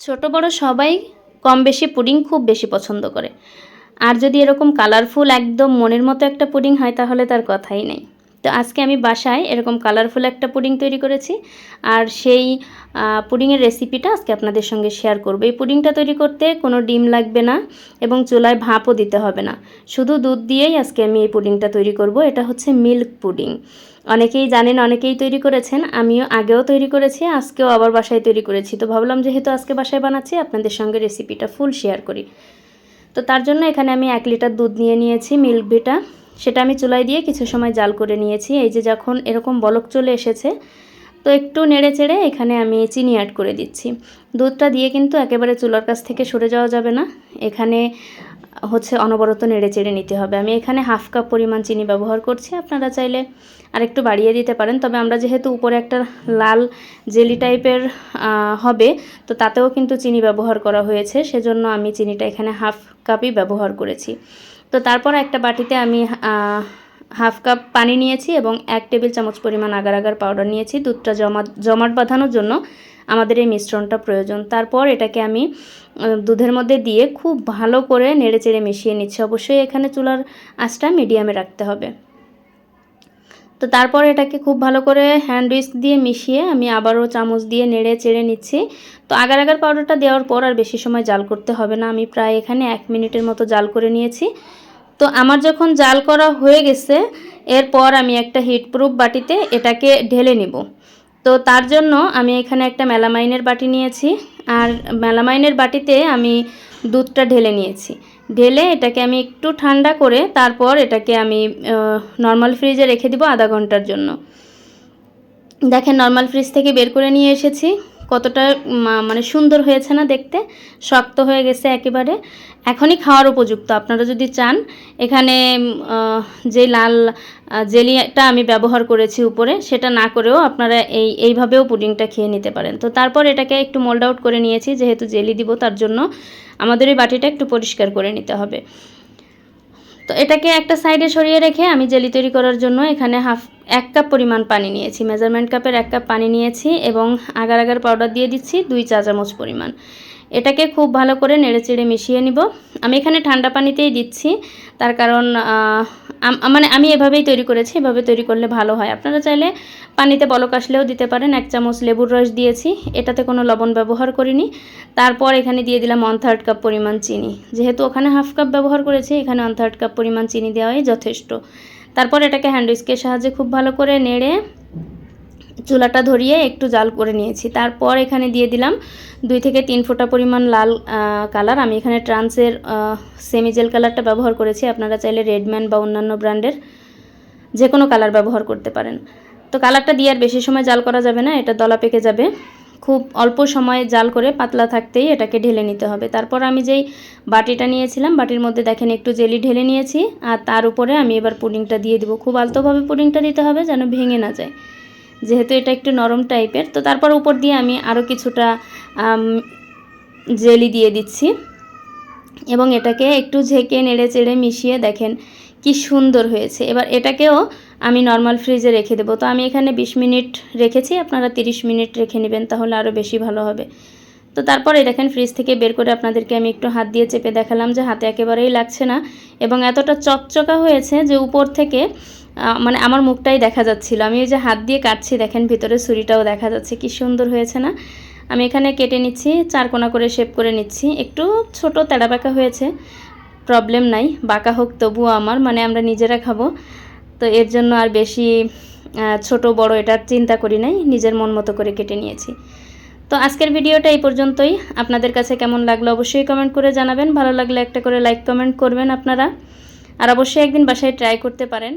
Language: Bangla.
ছোট বড় সবাই কম বেশি পুডিং খুব বেশি পছন্দ করে। আর যদি এরকম কালারফুল একদম মনের মতো একটা পুডিং হয়, তাহলে তার কথাই নেই। তো আজকে আমি বাসায় এরকম কালারফুল একটা পুডিং তৈরি করেছি। আর সেই পুডিংয়ের রেসিপিটা আজকে আপনাদের সঙ্গে শেয়ার করব। এই পুডিংটা তৈরি করতে কোনো ডিম লাগবে না এবং চুলায় ভাপও দিতে হবে না। শুধু দুধ দিয়েই আজকে আমি এই পুডিংটা তৈরি করব। এটা হচ্ছে মিল্ক পুডিং অনেকেই জানেন, অনেকেই তৈরি করেছেন, আমিও আগেও তৈরি করেছি, আজকেও আবার বাসায় তৈরি করেছি। তো ভাবলাম যেহেতু আজকে বাসায় বানাচ্ছি, আপনাদের সঙ্গে রেসিপিটা ফুল শেয়ার করি। তো তার জন্য এখানে আমি এক লিটার দুধ নিয়ে নিয়েছি মিল্ক ভিটা। সেটা আমি চুলায় দিয়ে কিছু সময় জাল করে নিয়েছি। এই যে যখন এরকম বলক চলে এসেছে, তো একটু নেড়ে চেড়ে এখানে আমি চিনি অ্যাড করে দিচ্ছি। দুধটা দিয়ে কিন্তু একেবারে চুলার কাছ থেকে সরে যাওয়া যাবে না। এখানে হচ্ছে অনবরত নেড়ে চেড়ে নিতে হবে। আমি এখানে হাফ কাপ পরিমাণ চিনি ব্যবহার করছি। আপনারা চাইলে আর একটু বাড়িয়ে দিতে পারেন। তবে আমরা যেহেতু উপরে একটা লাল জেলি টাইপের হবে, তো তাতেও কিন্তু চিনি ব্যবহার করা হয়েছে। সেজন্য আমি চিনিটা এখানে হাফ কাপই ব্যবহার করেছি। তো তারপর একটা বাটিতে আমি হাফ কাপ পানি নিয়েছি এবং এক টেবিল চামচ পরিমাণ আগার আগার পাউডার নিয়েছি। দুধটা জমা, জমাট বাঁধানোর জন্য আমাদের এই মিশ্রণটা প্রয়োজন। তারপর এটাকে আমি দুধের মধ্যে দিয়ে খুব ভালো করে নেড়ে চেড়ে মিশিয়ে নিচ্ছি। অবশ্যই এখানে চুলার আঁচটা মিডিয়ামে রাখতে হবে। তো তারপর এটাকে খুব ভালো করে হ্যান্ড উইস্ক দিয়ে মিশিয়ে আমি আবারও চামচ দিয়ে নেড়ে চেড়ে নিচ্ছি। তো আগার আগার পাউডারটা দেওয়ার পর আর বেশি সময় জাল করতে হবে না। আমি প্রায় এখানে এক মিনিটের মতো জাল করে নিয়েছি। তো আমার যখন জাল করা হয়ে গেছে, এরপর আমি একটা হিটপ্রুফ বাটিতে এটাকে ঢেলে নিব। তো তার জন্য আমি এখানে একটা মেলামাইনের বাটি নিয়েছি। আর মেলামাইনের বাটিতে আমি দুধটা ঢেলে নিয়েছি। ঢেলে এটাকে আমি একটু ঠান্ডা করে তারপর এটাকে আমি নর্মাল ফ্রিজে রেখে দিব আধা ঘণ্টার জন্য। দেখেন নর্মাল ফ্রিজ থেকে বের করে নিয়ে এসেছি। কতটা মানে সুন্দর হয়েছে না দেখতে, শক্ত হয়ে গেছে একেবারে। এখনই খাওয়ার উপযুক্ত। আপনারা যদি চান, এখানে যে লাল জেলিটা আমি ব্যবহার করেছি উপরে, সেটা না করেও আপনারা এই, এইভাবেও পুডিংটা খেয়ে নিতে পারেন। তো তারপর এটাকে একটু মোল্ড আউট করে নিয়েছি, যেহেতু জেলি দিব তার জন্য। আমাদের এই বাটিটা একটু পরিষ্কার করে নিতে হবে। তো এটাকে একটা সাইডে সরিয়ে রেখে আমি জেলি তৈরি করার জন্য এখানে হাফ এক কাপ পরিমাণ পানি নিয়েছি। মেজারমেন্ট কাপের এক কাপ পানি নিয়েছি এবং আগার আগার পাউডার দিয়ে দিচ্ছি দুই চা চামচ পরিমাণ। এটাকে খুব ভালো করে নেড়েচেড়ে মিশিয়ে নিব। আমি এখানে ঠান্ডা পানিতেই দিচ্ছি। তার কারণ মানে আমি এভাবেই তৈরি করেছি, এভাবে তৈরি করলে ভালো হয়। আপনারা চাইলে পানিতে বলক আসলেও দিতে পারেন। এক চামচ লেবুর রস দিয়েছি। এটাতে কোনো লবণ ব্যবহার করিনি। তারপর এখানে দিয়ে দিলাম ওয়ান থার্ড কাপ পরিমাণ চিনি। যেহেতু ওখানে হাফ কাপ ব্যবহার করেছি, এখানে ওয়ান থার্ড কাপ পরিমাণ চিনি দেওয়াই যথেষ্ট। তারপর এটাকে হ্যান্ড উইস্কের সাহায্যে খুব ভালো করে নেড়ে চুলাটা ধরিয়ে একটু জাল করে নিয়েছি। তারপর এখানে দিয়ে দিলাম দুই থেকে তিন ফোঁটা পরিমাণ লাল কালার আমি এখানে ট্রান্সের সেমি জেল কালারটা ব্যবহার করেছি। আপনারা চাইলে রেডম্যান বা অন্যান্য ব্র্যান্ডের যে কোনো কালার ব্যবহার করতে পারেন। তো কালারটা দিয়ে আর বেশি সময় জাল করা যাবে না, এটা দলা পেকে যাবে। খুব অল্প সময়ে জাল করে পাতলা থাকতেই এটাকে ঢেলে নিতে হবে। তারপর আমি যেই বাটিটা নিয়েছিলাম, বাটির মধ্যে দেখেন একটু জেলি ঢেলে নিয়েছি, আর তার উপরে আমি এবার পুডিংটা দিয়ে দিব। খুব আলতোভাবে পুডিংটা দিতে হবে যেন ভেঙে না যায়। যেহেতু এটা একটু নরম টাইপের, তো তারপর উপর দিয়ে আমি আরও কিছুটা জেলি দিয়ে দিচ্ছি। এবং এটাকে একটু ঝেঁকে নেড়ে চেড়ে মিশিয়ে দেখেন কি সুন্দর হয়েছে। এবার এটাকেও আমি নর্মাল ফ্রিজে রেখে দেবো। তো আমি এখানে বিশ মিনিট রেখেছি, আপনারা তিরিশ মিনিট রেখে নেবেন, তাহলে আরও বেশি ভালো হবে। তো তারপরে দেখেন ফ্রিজ থেকে বের করে আপনাদেরকে আমি একটু হাত দিয়ে চেপে দেখালাম যে হাতে একেবারেই লাগছে না এবং এতটা চকচকা হয়েছে যে উপর থেকে মানে আমার মুখটাই দেখা যাচ্ছিল। আমি ওই যে হাত দিয়ে কাটছি, দেখেন ভিতরে ছুরিটাও দেখা যাচ্ছে, কি সুন্দর হয়েছে না? আমি এখানে কেটে নিচ্ছি, চার কোনা করে শেপ করে নিচ্ছি। একটু ছোট তেড়া বাঁকা হয়েছে প্রবলেম নাই, বাঁকা হোক তবুও আমার মানে আমরা নিজেরা খাব। তো এর জন্য আর বেশি ছোট, বড় এটার চিন্তা করি নাই, নিজের মন মতো করে কেটে নিয়েছি। তো আজকের ভিডিওটা এই পর্যন্তই। আপনাদের কাছে কেমন লাগল অবশ্যই কমেন্ট করে জানাবেন। ভালো লাগলে একটা করে লাইক কমেন্ট করবেন আপনারা। আর অবশ্যই একদিন বাসায় ট্রাই করতে পারেন।